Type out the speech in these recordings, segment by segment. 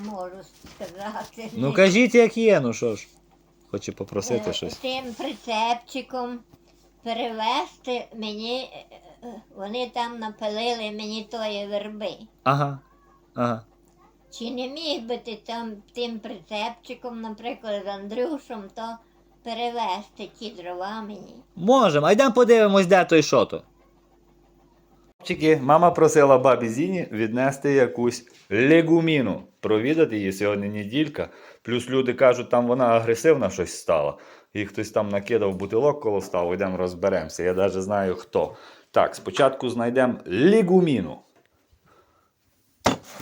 не можу сказати. Ну кажіть, як є, ну що ж. Хочу попросити Е, щось. Тим прицепчиком перевезти мені, е, е, вони там напилили мені тої верби. Ага. Ага. Чи не міг би ти там тим прицепчиком, наприклад, з Андрюшем, то перевезти ті дрова мені? Можемо, а йдемо подивимось, де той шото. Хлопчики, мама просила бабі Зіні віднести якусь легуміну. Провідати її сьогодні неділька. Плюс люди кажуть, там вона агресивна щось стала. І хтось там накидав бутилок коло ставу, йдемо розберемося. Я навіть знаю хто. Так, спочатку знайдемо лігуміну.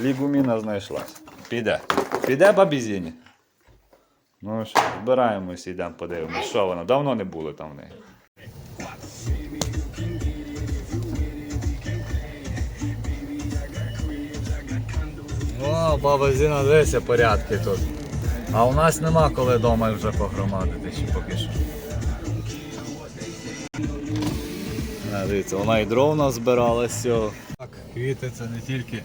Лігуміна знайшлась. Піде. Піде бабі Зіні. Ну що, збираємось, йдемо подивимось, що вона. Давно не були там в неї. Баба Зіна, дивися порядки тут. А у нас нема коли вдома вже погромадити ще поки що. А, дивіться, вона і дров назбирала все. Так, квіти це не тільки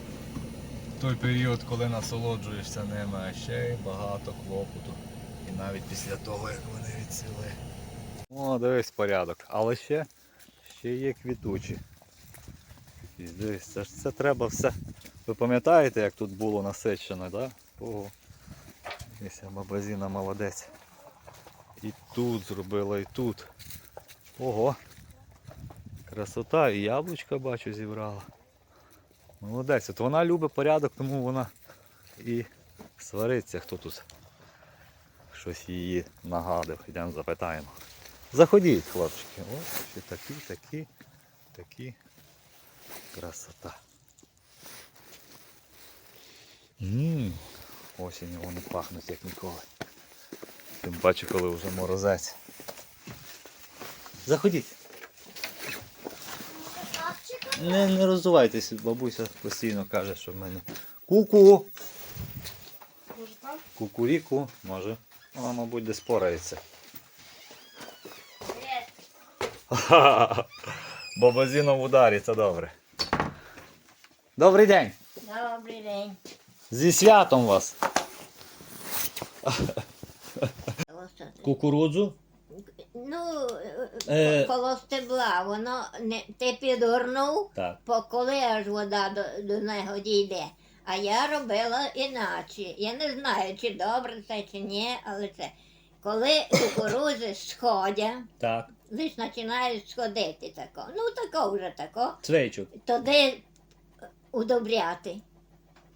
той період, коли насолоджуєшся ними, а ще й багато клопоту. І навіть після того, як вони відсіли. О, дивись порядок. Але ще, ще є квітучі. Дивись, це це треба все. Ви пам'ятаєте, як тут було насичено? Да? Ого. Дивіться, баба Зіна молодець. І тут зробила, і тут. Ого. Красота, і яблучка бачу зібрала. Молодець. От вона любить порядок, тому вона і свариться, хто тут щось її нагадив. Йдемо запитаємо. Заходіть, хлопчики. Ось такі, такі, такі. Красота. Ммм, осінню вони пахнуть як ніколи. Тим паче, коли вже морозець. Заходіть. Не, не розувайтесь, бабуся постійно каже, що в мене. Ку-ку! Кукуріку, може. Вона, мабуть, десь порається. Баба Зіна в ударі, це добре. Добрий день! Добрий день. Зі святом вас! Кукурудзу? Ну, Е. коло стебла, воно не ти підгорнув, Так. по коли аж вода до, до нього дійде. А я робила іначе. Я не знаю, чи добре це, чи ні, але це. Коли кукурузи сходять, Так. лиш починають сходити тако. Ну тако вже тако. Цвейчук. Туди удобряти.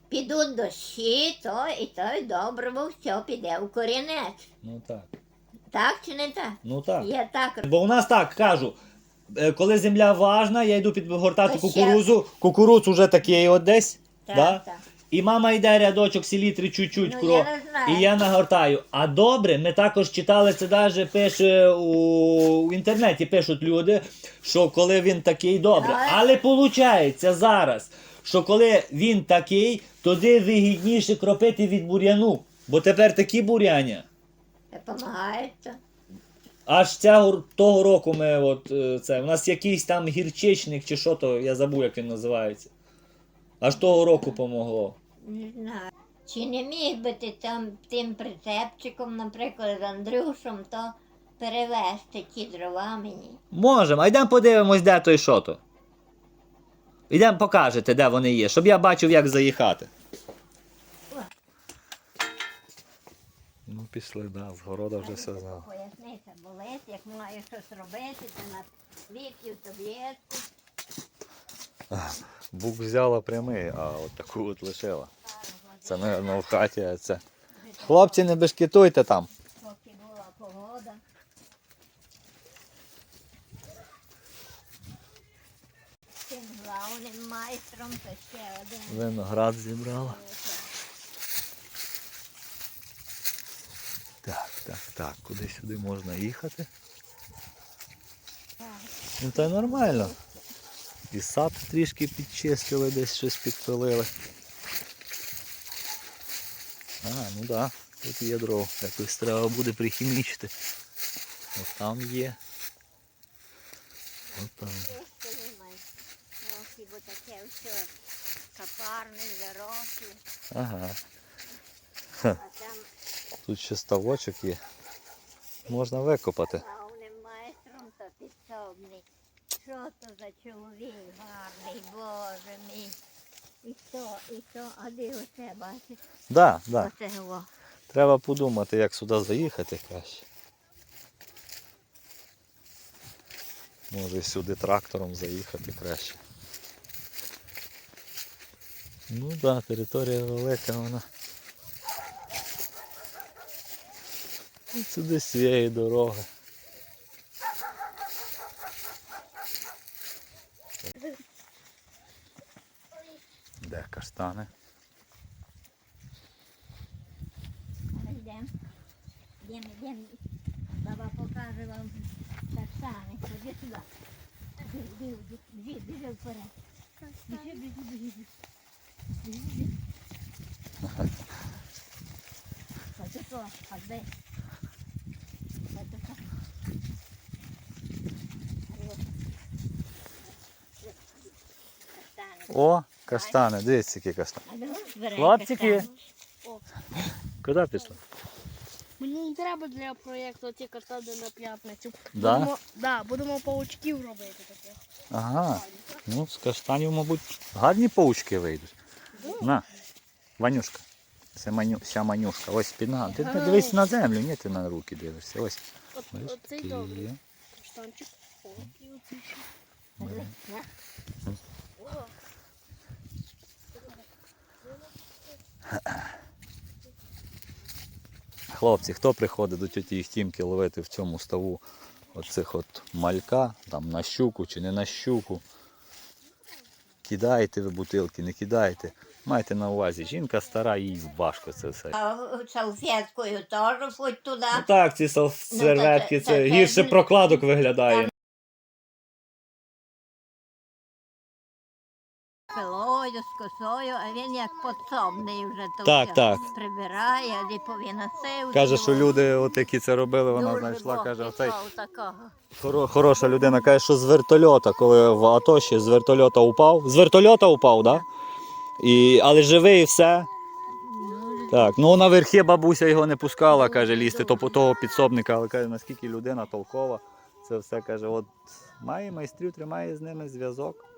Підуть дощі, то і той добриво все піде у корінець. Ну так. Так чи не так? Ну так. Я так Бо у нас так кажу. е, Коли земля важна, я йду підгортати А ще- кукурузу. Кукуруз уже такий от десь. Так, да? так. І мама йде рядочок селітри чуть-чуть Ну, кро. я не знаю. І я нагортаю. А добре, ми також читали, це навіть пише у, в інтернеті пишуть люди, що коли він такий добре. Але виходить зараз, що коли він такий, тоді вигідніше кропити від бур'яну. Бо тепер такі буряння. Допомагають. Аж цього того року ми от е, це. У нас якийсь там гірчичник чи що то, я забув, як він називається. Аж того року помогло. Не знаю. Чи не міг би ти там тим прицепчиком, наприклад, з Андрюшем, то перевезти ті дрова мені? Можемо, а йдемо подивимось, де той шото. Йдемо покажете, де вони є, щоб я бачив, як заїхати. Ну, пішли, да, з города вже все знав. Поясниця болить, як маю щось робити, то на ліків таблетку. Бук взяла прямий, а от таку от лишила. Це, мабуть, в хаті, а це. Хлопці, не бешкетуйте там. Поки була погода. Главним майстром то ще один. Виноград зібрала. Так, так, так. Куди сюди можна їхати? Ну та нормально. І сад трішки підчистили, десь щось підпилили. А, ну так, да, тут є дров. Якось треба буде прихімічити. Ось там є. Ось там. Ось бо таке все капарне, заросле. Ага. А там Тут ще ставочок є. Можна викопати. главним майстром то підсобний. Що то за чоловік гарний, боже мій. І то, і то, а де оце, бачиш? Да, да. Оце його. Треба подумати, як сюди заїхати краще. Може сюди трактором заїхати краще. Ну так, да, територія велика вона. І сюди з цієї дороги. Де каштани? Йдемо. Йдемо, йдемо. Баба покаже вам каштани. Ходи сюди. Біжи, біжи, вперед. Біжи, біжи. Біжи, біжи. Ходи що, ходи. Ходи що. Каштани. О, каштани, дивіться, які каштани. Хлопчики. Куди пішли? Мені не треба для проєкту ті картони на п'ятницю. Да? Будемо, да, будемо паучків робити таке. Ага. Ну, з каштанів, мабуть, гарні паучки вийдуть. На, Ванюшка. Це маню, ця манюшка. Ось ногами. Ти не дивись на землю, ні, ти на руки дивишся. Ось. От, Бачиш, от цей такі добрий є. каштанчик. О, і оцей ще. О, Хлопці, хто приходить до тіті Хтімки ловити в цьому ставу оцих от малька, там на щуку чи не на щуку. Кидаєте ви бутилки, не кидаєте. Майте на увазі, жінка стара, їй важко це все. А салфеткою теж будь туди. Ну так, ці сал- Ну, це- гірше прокладок виглядає. Пилою, з косою, а він як подсобний вже то Так, все так. прибирає, де повиносив. Каже, що люди, от які це робили, вона знайшла, каже, оцей такого. хоро- хороша людина, каже, що з вертольота, коли в АТО ще з вертольота упав. З вертольота упав, так? Да? І, але живий і все. Так, ну на верхи бабуся його не пускала, каже, лізти то по того підсобника, але каже, наскільки людина толкова, це все каже, от має майстрів, тримає з ними зв'язок.